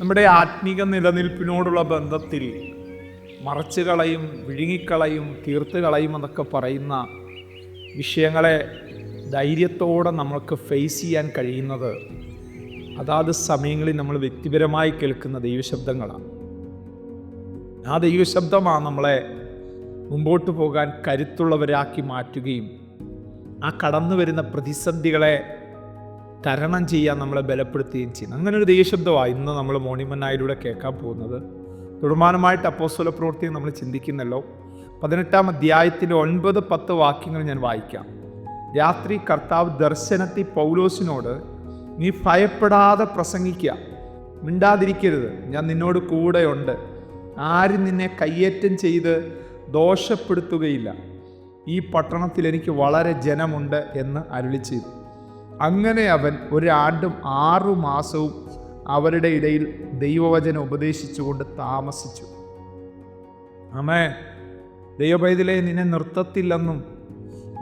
നമ്മുടെ ആത്മീക നിലനിൽപ്പിനോടുള്ള ബന്ധത്തിൽ മറച്ചു കളയും വിഴുങ്ങിക്കളയും തീർത്ത് കളയും എന്നൊക്കെ പറയുന്ന വിഷയങ്ങളെ ധൈര്യത്തോടെ നമ്മൾക്ക് ഫേസ് ചെയ്യാൻ കഴിയുന്നത് അതാത് സമയങ്ങളിൽ നമ്മൾ വ്യക്തിപരമായി കേൾക്കുന്ന ദൈവശബ്ദങ്ങളാണ്. ആ ദൈവശബ്ദമാണ് നമ്മളെ മുമ്പോട്ട് പോകാൻ കരുത്തുള്ളവരാക്കി മാറ്റുകയും ആ കടന്നു വരുന്ന പ്രതിസന്ധികളെ തരണം ചെയ്യാൻ നമ്മളെ ബലപ്പെടുത്തുകയും ചെയ്യുന്നത് അങ്ങനെ ഒരു ദൈവശബ്ദമാണ് ഇന്ന് നമ്മൾ മോണിമന്നായിലൂടെ കേൾക്കാൻ പോകുന്നത്. തുടർമാനമായിട്ട് അപ്പോസ്വല പ്രവൃത്തിയും നമ്മൾ ചിന്തിക്കുന്നല്ലോ. പതിനെട്ടാം അധ്യായത്തിന്റെ ഒൻപത് പത്ത് വാക്യങ്ങൾ ഞാൻ വായിക്കാം. രാത്രി കർത്താവ് ദർശനത്തിൽ പൗലോസിനോട് നീ ഭയപ്പെടാതെ പ്രസംഗിക്കുക മിണ്ടാതിരിക്കരുത്. ഞാൻ നിന്നോട് കൂടെയുണ്ട്. ആരും നിന്നെ കയ്യേറ്റം ചെയ്ത് ദോഷപ്പെടുത്തുകയില്ല. ഈ പട്ടണത്തിൽ എനിക്ക് വളരെ ജനമുണ്ട് എന്ന് അരുളി ചെയ്തു. അങ്ങനെ അവൻ ഒരാണ്ടും ആറു മാസവും അവരുടെ ഇടയിൽ ദൈവവചന ഉപദേശിച്ചുകൊണ്ട് താമസിച്ചു. അമ്മേ ദൈവപൈതലെ നിന്നെ നിർത്തത്തില്ലെന്നും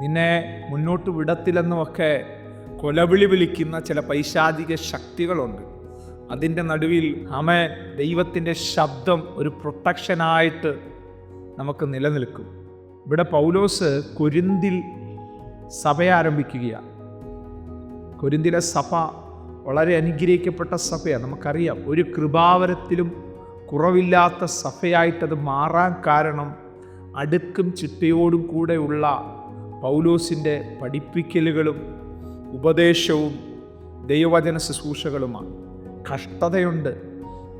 നിന്നെ മുന്നോട്ട് വിടത്തില്ലെന്നും ഒക്കെ കൊലവിളി വിളിക്കുന്ന ചില പൈശാചിക ശക്തികളുണ്ട്. അതിന്റെ നടുവിൽ അമേ ദൈവത്തിന്റെ ശബ്ദം ഒരു പ്രൊട്ടക്ഷനായിട്ട് നമുക്ക് നിലനിൽക്കും. ഇവിടെ പൗലോസ് കൊരിന്തിൽ സഭ ആരംഭിക്കുകയാണ്. കൊരിന്തിലെ സഭ വളരെ അനുഗ്രഹിക്കപ്പെട്ട സഭയാണ്. നമുക്കറിയാം ഒരു കൃപാവരത്തിലും കുറവില്ലാത്ത സഭയായിട്ടത് മാറാൻ കാരണം അടുക്കും ചിട്ടയോടും കൂടെയുള്ള പൗലോസിന്റെ പഠിപ്പിക്കലുകളും ഉപദേശവും ദൈവവചന ശുശ്രൂഷകളുമാണ്. കഷ്ടതയുണ്ട്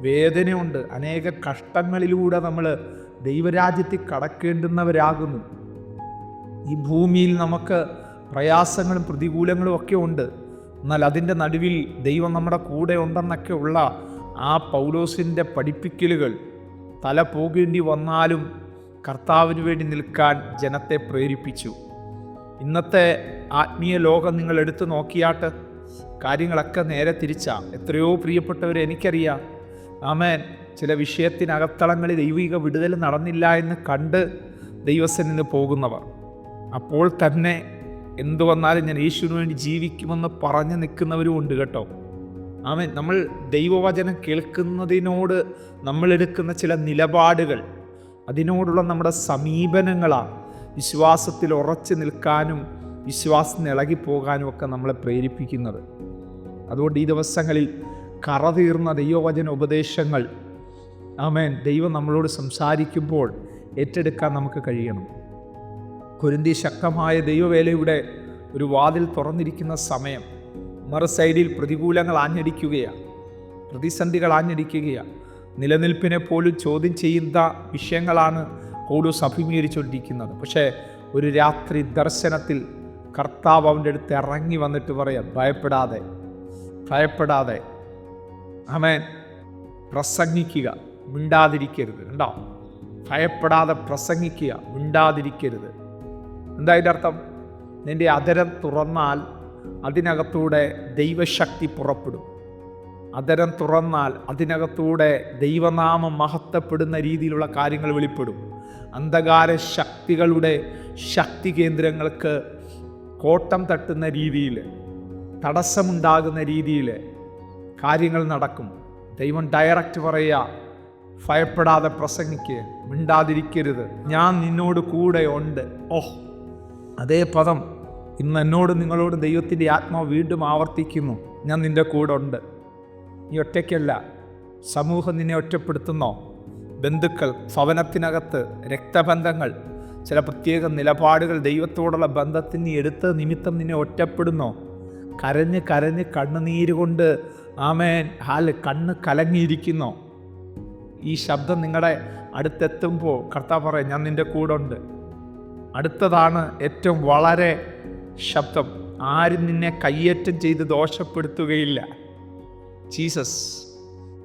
വേദനയുണ്ട് അനേക കഷ്ടങ്ങളിലൂടെ നമ്മൾ ദൈവരാജ്യത്തിൽ കടക്കേണ്ടുന്നവരാകുന്നു. ഈ ഭൂമിയിൽ നമുക്ക് പ്രയാസങ്ങളും പ്രതികൂലങ്ങളും ഒക്കെ ഉണ്ട്. എന്നാൽ അതിന്റെ നടുവിൽ ദൈവം നമ്മുടെ കൂടെ ഉണ്ടെന്നൊക്കെ ഉള്ള ആ പൗലോസിന്റെ പഠിപ്പിക്കലുകൾ തല പോകേണ്ടി വന്നാലും കർത്താവിന് വേണ്ടി നിൽക്കാൻ ജനത്തെ പ്രേരിപ്പിച്ചു. ഇന്നത്തെ ആത്മീയ ലോകം നിങ്ങൾ എടുത്തു നോക്കിയാട്ട് കാര്യങ്ങളൊക്കെ നേരെ തിരിച്ചാ. എത്രയോ പ്രിയപ്പെട്ടവരെ എനിക്കറിയാം. ആമേൻ. ചില വിഷയത്തിനകത്തളങ്ങളിൽ ദൈവിക വിടുതൽ നടന്നില്ല എന്ന് കണ്ട് ദൈവസനിന്ന് പോകുന്നവർ. അപ്പോൾ തന്നെ എന്തു വന്നാലും ഞാൻ യേശുവിന് വേണ്ടി ജീവിക്കുമെന്ന് പറഞ്ഞു നിൽക്കുന്നവരും ഉണ്ട് കേട്ടോ. ആമേൻ. നമ്മൾ ദൈവവചനം കേൾക്കുന്നതിനോട് നമ്മൾ എടുക്കുന്ന ചില നിലപാടുകൾ അതിനോടുള്ള നമ്മുടെ സമീപനങ്ങളാണ്. വിശ്വാസത്തിൽ ഉറച്ചു നിൽക്കാനും വിശ്വാസത്തിന് ഇളകിപ്പോകാനും ഒക്കെ നമ്മളെ പ്രേരിപ്പിക്കുന്നത്. അതുകൊണ്ട് ഈ ദിവസങ്ങളിൽ കറതീർന്ന ദൈവവചന ഉപദേശങ്ങൾ ആമേൻ ദൈവം നമ്മളോട് സംസാരിക്കുമ്പോൾ ഏറ്റെടുക്കാൻ നമുക്ക് കഴിയണം. കുരുന്തി ശക്തമായ ദൈവവേലയുടെ ഒരു വാതിൽ തുറന്നിരിക്കുന്ന സമയം. മറു സൈഡിൽ പ്രതികൂലങ്ങൾ ആഞ്ഞടിക്കുകയാണ്. പ്രതിസന്ധികൾ ആഞ്ഞടിക്കുകയാണ്. നിലനിൽപ്പിനെ പോലും ചോദ്യം ചെയ്യുന്ന വിഷയങ്ങളാണ് പൗലോസ് അഭിമുഖീകരിച്ചുകൊണ്ടിരിക്കുന്നത്. പക്ഷേ ഒരു രാത്രി ദർശനത്തിൽ കർത്താവ് അവന്റെ അടുത്ത് ഇറങ്ങി വന്നിട്ട് പറയാം ഭയപ്പെടാതെ ഭയപ്പെടാതെ അമേൻ പ്രസംഗിക്കുക മിണ്ടാതിരിക്കരുത്. ഉണ്ടോ ഭയപ്പെടാതെ പ്രസംഗിക്കുക മിണ്ടാതിരിക്കരുത്. എന്താ അതിന്റെ അർത്ഥം? നിന്റെ അതരം തുറന്നാൽ അതിനകത്തൂടെ ദൈവശക്തി പുറപ്പെടും. അതരം തുറന്നാൽ അതിനകത്തൂടെ ദൈവനാമം മഹത്വപ്പെടുന്ന രീതിയിലുള്ള കാര്യങ്ങൾ വെളിപ്പെടും. അന്ധകാര ശക്തികളുടെ ശക്തി കേന്ദ്രങ്ങൾക്ക് കോട്ടം തട്ടുന്ന രീതിയിൽ തടസ്സമുണ്ടാകുന്ന രീതിയിൽ കാര്യങ്ങൾ നടക്കും. ദൈവം ഡയറക്റ്റ് പറയുക ഭയപ്പെടാതെ പ്രസംഗിക്കുക മിണ്ടാതിരിക്കരുത്. ഞാൻ നിന്നോട് കൂടെ ഉണ്ട് ഓഹ്. അതേ പദം ഇന്ന് എന്നോട് നിങ്ങളോട് ദൈവത്തിന്റെ ആത്മാവ് വീണ്ടും ആവർത്തിക്കുന്നു. ഞാൻ നിന്റെ കൂടെ ഉണ്ട്. നീ ഒറ്റയ്ക്കല്ല. സമൂഹം നിന്നെ ഒറ്റപ്പെടുത്തുന്നോ. ബന്ധുക്കൾ ഭവനത്തിനകത്ത് രക്തബന്ധങ്ങൾ ചില പ്രത്യേക നിലപാടുകൾ ദൈവത്തോടുള്ള ബന്ധത്തിന് എടുത്ത നിമിത്തം നിന്നെ ഒറ്റപ്പെടുന്നോ. കരഞ്ഞ് കരഞ്ഞ് കണ്ണുനീര് കൊണ്ട് ആമേൻ. ഹാൽ കണ്ണ് കലങ്ങിയിരിക്കുന്നോ. ഈ ശബ്ദം നിങ്ങളുടെ അടുത്തെത്തുമ്പോൾ കർത്താവ് പറയാം ഞാൻ നിന്റെ കൂടെ ഉണ്ട്. അടുത്തതാണ് ഏറ്റവും വളരെ ശബ്ദം. ആരും നിന്നെ കയ്യേറ്റം ചെയ്ത് ദോഷപ്പെടുത്തുകയില്ല. ജീസസ്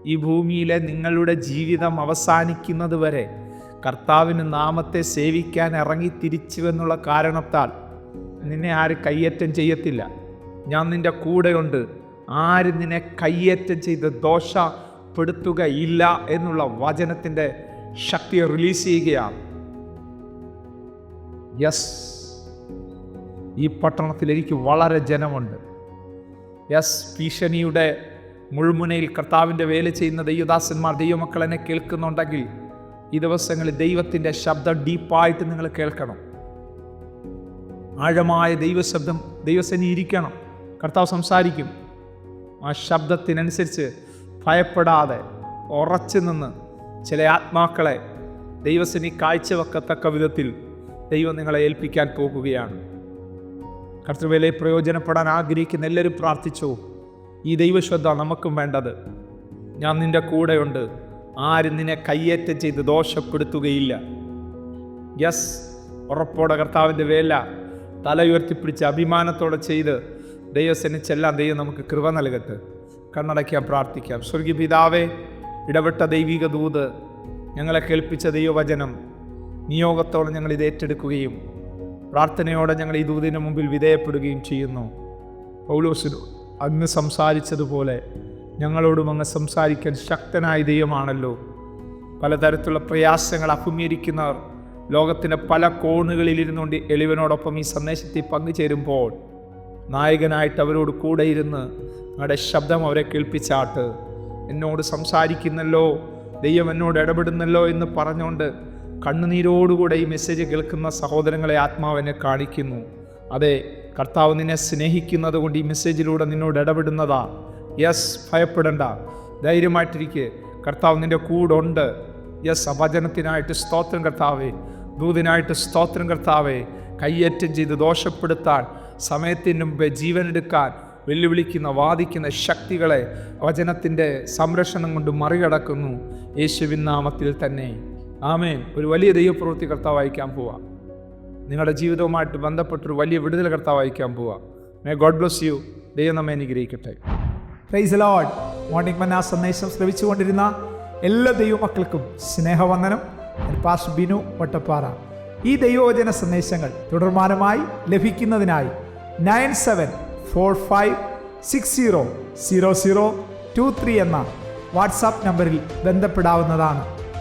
ഈ ഭൂമിയിലെ നിങ്ങളുടെ ജീവിതം അവസാനിക്കുന്നത് വരെ കർത്താവിന് നാമത്തെ സേവിക്കാൻ ഇറങ്ങി തിരിച്ചുവെന്നുള്ള കാരണത്താൽ നിന്നെ ആരും കയ്യേറ്റം ചെയ്യത്തില്ല. ഞാൻ നിന്റെ കൂടെയുണ്ട്. ആരും നിന്നെ കയ്യേറ്റം ചെയ്ത് ദോഷപ്പെടുത്തുകയില്ല എന്നുള്ള വചനത്തിന്റെ ശക്തിയെ റിലീസ് ചെയ്യുകയാണ്. യെസ് ഈ പട്ടണത്തിൽ എനിക്ക് വളരെ ജനമുണ്ട്. യെസ് ഭീഷണിയുടെ മുഴുമുനയിൽ കർത്താവിന്റെ വേല ചെയ്യുന്ന ദൈവദാസന്മാർ ദൈവമക്കൾ എന്നെ കേൾക്കുന്നുണ്ടെങ്കിൽ ഈ ദിവസങ്ങളിൽ ദൈവത്തിന്റെ ശബ്ദം ഡീപ്പായിട്ട് നിങ്ങൾ കേൾക്കണം. ആഴമായ ദൈവശബ്ദം ദൈവസേന ഇരിക്കണം. കർത്താവ് സംസാരിക്കും. ആ ശബ്ദത്തിനനുസരിച്ച് ഭയപ്പെടാതെ ഉറച്ചു നിന്ന് ചില ആത്മാക്കളെ ദൈവസേനി കാഴ്ചവെക്കത്തക്ക വിധത്തിൽ ദൈവം നിങ്ങളെ ഏൽപ്പിക്കാൻ പോകുകയാണ്. കർത്തൃവേലെ പ്രയോജനപ്പെടാൻ ആഗ്രഹിക്കുന്ന എല്ലാവരും പ്രാർത്ഥിച്ചു? ഈ ദൈവശ്രദ്ധ നമുക്കും വേണ്ടത്. ഞാൻ നിന്റെ കൂടെയുണ്ട്. ആരും നിന്നെ കയ്യേറ്റം ചെയ്ത് ദോഷപ്പെടുത്തുകയില്ല യെസ് ഉറപ്പോടെ കർത്താവിന്റെ വേല തലയുയർത്തിപ്പിടിച്ച് അഭിമാനത്തോടെ ചെയ്ത് ദൈവസേന ചെല്ലാൻ ദൈവം നമുക്ക് കൃപ നൽകട്ടെ. കണ്ണടയ്ക്കാൻ പ്രാർത്ഥിക്കാം. സ്വർഗീയ പിതാവേ ഇടപെട്ട ദൈവിക ദൂത് ഞങ്ങളെ കേൾപ്പിച്ച ദൈവവചനം നിയോഗത്തോടെ ഞങ്ങൾ ഇത് ഏറ്റെടുക്കുകയും പ്രാർത്ഥനയോടെ ഞങ്ങൾ ഈ ദൂതിന് മുമ്പിൽ വിധേയപ്പെടുകയും ചെയ്യുന്നു. പൗലോസിനു അങ്ങ് സംസാരിച്ചതുപോലെ ഞങ്ങളോടും അങ്ങ് സംസാരിക്കാൻ ശക്തനായ ദൈവമാണല്ലോ. പലതരത്തിലുള്ള പ്രയാസങ്ങൾ അഭിമുഖീകരിക്കുന്നവർ ലോകത്തിന്റെ പല കോണുകളിലിരുന്നുകൊണ്ട് എളിവനോടൊപ്പം ഈ സന്ദേശത്തിൽ പങ്കുചേരുമ്പോൾ നായകനായിട്ട് അവരോട് കൂടെ ഇരുന്ന് ഞങ്ങളുടെ ശബ്ദം അവരെ കേൾപ്പിച്ചാട്ട് എന്നോട് സംസാരിക്കുന്നല്ലോ ദൈവം എന്നോട് ഇടപെടുന്നല്ലോ എന്ന് പറഞ്ഞുകൊണ്ട് കണ്ണുനീരോടുകൂടെ ഈ മെസ്സേജ് കേൾക്കുന്ന സഹോദരങ്ങളെ ആത്മാവിനെ കാണിക്കുന്നു. അതെ കർത്താവ് നിന്നെ സ്നേഹിക്കുന്നത് കൊണ്ട് ഈ മെസ്സേജിലൂടെ നിന്നോട് ഇടപെടുന്നതാ. യെസ് ഭയപ്പെടണ്ട. ധൈര്യമായിട്ടിരിക്കെ. കർത്താവ് നിന്റെ കൂടുണ്ട് യെസ് അഭജനത്തിനായിട്ട് സ്തോത്രം കർത്താവേ. ദൂതിനായിട്ട് സ്തോത്രം കർത്താവേ. കയ്യേറ്റം ചെയ്ത് ദോഷപ്പെടുത്താൻ സമയത്തിന് മുമ്പേ ജീവനെടുക്കാൻ വെല്ലുവിളിക്കുന്ന വാദിക്കുന്ന ശക്തികളെ വചനത്തിന്റെ സംരക്ഷണം കൊണ്ട് മറികടക്കുന്നു. യേശുവിൻ നാമത്തിൽ തന്നെ. ആമേൻ. ഒരു വലിയ ദൈവപ്രവൃത്തി കർത്താവ് അയക്കാൻ പോവാം. നിങ്ങളുടെ ജീവിതവുമായിട്ട് ബന്ധപ്പെട്ടൊരു വലിയ വിടുതൽ കർത്താവ് അയക്കാൻ പോവാം. മേ ഗോഡ് ബ്ലസ് യു ദൈവം നമ്മെ അനുഗ്രഹിക്കട്ടെ. പ്രൈസ് ലോഡ് മോർണിംഗ് മന്ന സന്ദേശം ശ്രവിച്ചുകൊണ്ടിരുന്ന എല്ലാ ദൈവമക്കൾക്കും സ്നേഹവന്ദനം. പാസ് ബിനു വട്ടപ്പാറ. ഈ ദൈവവചന സന്ദേശങ്ങൾ തുടർമാനമായി ലഭിക്കുന്നതിനായി nine seven four five six zero zero zero two three എന്ന വാട്സാപ്പ് നമ്പറിൽ ബന്ധപ്പെടാവുന്നതാണ്.